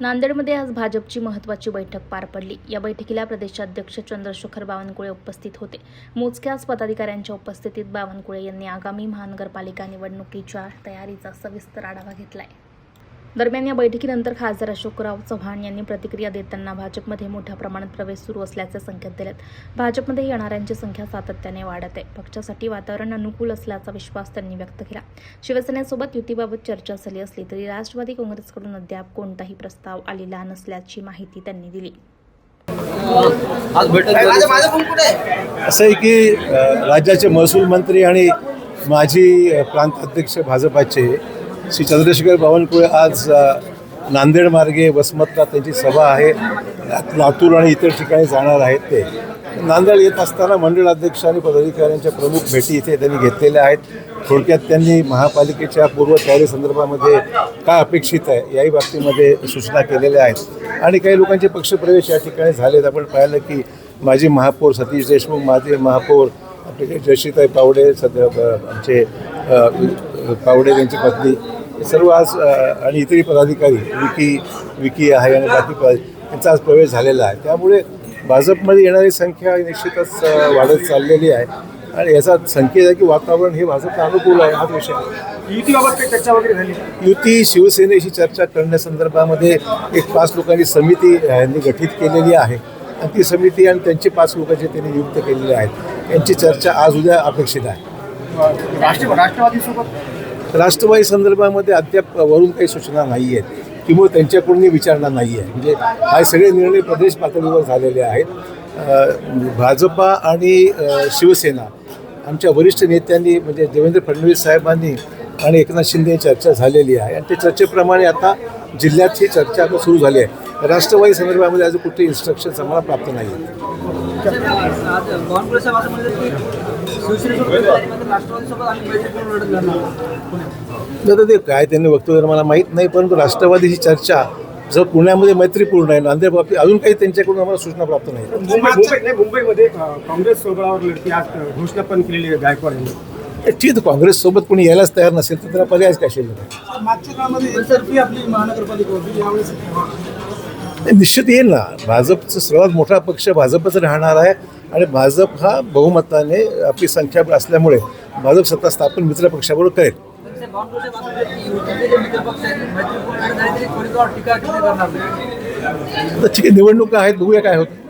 नांदेडमध्ये आज भाजपची महत्त्वाची बैठक पार पडली. या बैठकीला प्रदेशाध्यक्ष चंद्रशेखर बावनकुळे उपस्थित होते. मोजक्याच पदाधिकाऱ्यांच्या उपस्थितीत बावनकुळे यांनी आगामी महानगरपालिका निवडणुकीच्या तयारीचा सविस्तर आढावा घेतलाय. दरम्यान या बैठकीनंतर खासदार अशोकराव चव्हाण यांनी प्रतिक्रिया देताना भाजपमध्ये मोठ्या प्रमाणात प्रवेश सुरू असल्याचे संकेत दिलेत. भाजपमध्ये येणाऱ्यांची संख्या सातत्याने वाढत आहे. पक्षासाठी वातावरण अनुकूल असल्याचा विश्वास त्यांनी व्यक्त केला. शिवसेनेसोबत युतीबाबत चर्चा झाली असली तरी राष्ट्रवादी काँग्रेसकडून अद्याप कोणताही प्रस्ताव आलेला नसल्याची माहिती त्यांनी दिली. आज बैठक असं आहे की राज्याचे महसूल मंत्री आणि माजी प्रांताध्यक्ष प्रांत अध्यक्ष भाजपाचे श्री चंद्रशेखर बावनकुळे आज नांदेड मार्गे वसमतला त्यांची सभा आहे. लातूर आणि इतर ठिकाणी जाणार आहेत ते. नांदेड येत असताना मंडळ अध्यक्ष आणि पदाधिकाऱ्यांच्या प्रमुख भेटी इथे त्यांनी घेतलेल्या आहेत. थोडक्यात त्यांनी महापालिकेच्या पूर्व तयारी संदर्भामध्ये काय अपेक्षित आहे याही बाबतीमध्ये सूचना केलेल्या आहेत. आणि काही लोकांचे पक्षप्रवेश या ठिकाणी झालेत. आपण पाहिलं की माजी महापौर सतीश देशमुख माजी महापौर आपले जे जयश्रीताई पावडे सध्या आमचे पावडे यांची पत्नी हे सर्व आज आणि इतरही पदाधिकारी विकी विकी आहे आणि बाकी पद यांचा आज प्रवेश झालेला आहे. त्यामुळे भाजपमध्ये येणारी संख्या निश्चितच वाढत चाललेली आहे. आणि याचा संकेत आहे की वातावरण हे भाजपला अनुकूल आहे हाच विषय. युतीबाबत काही चर्चा वगैरे झाली युती शिवसेनेशी चर्चा करण्यासंदर्भामध्ये एक पाच लोकांची समिती यांनी गठीत केलेली आहे. आणि ती समिती आणि त्यांचे पाच लोक जे त्यांनी नियुक्त केलेले आहेत यांची चर्चा आज उद्या अपेक्षित आहे. राष्ट्र राष्ट्रवादीसोबत? राष्ट्रवादी संदर्भामध्ये अद्याप वरून काही सूचना नाही आहेत किंवा त्यांच्याकडूनही विचारणा नाही आहे. म्हणजे हा सगळे निर्णय प्रदेश पातळीवर झालेले आहेत. भाजपा आणि शिवसेना आमच्या वरिष्ठ नेत्यांनी म्हणजे देवेंद्र फडणवीस साहेबांनी आणि एकनाथ शिंदे चर्चा झालेली आहे. आणि त्या चर्चेप्रमाणे आता जिल्ह्यात ही चर्चा आता सुरू झाली आहे. राष्ट्रवादी संदर्भामध्ये अजून कुठे इन्स्ट्रक्शन्स आम्हाला प्राप्त नाही आहेत आता ते काय त्यांनी वक्तव्य मला माहीत नाही परंतु राष्ट्रवादीची चर्चा जर पुण्यामध्ये मैत्रीपूर्ण आहे नांदेड बाबतीत अजून काही त्यांच्याकडून आम्हाला सूचना प्राप्त नाही. मुंबई मुंबई नाही मुंबईमध्ये काँग्रेस सोबळावर लढती आज घोषणा पण केलेली आहे गायकवाड यांनी. ठीक आहे काँग्रेससोबत कोणी यायलाच तयार नसेल तर त्याला पर्यायच काय शिल्लक निश्चित येईल ना. भाजपचा सर्वात मोठा पक्ष भाजपच राहणार आहे. आणि भाजप हा बहुमताने आपली संख्या असल्यामुळे भाजप सत्ता स्थापन मित्र पक्षाबरोबर करेल. ठीक आहे निवडणुका आहेत बघूया काय होतं.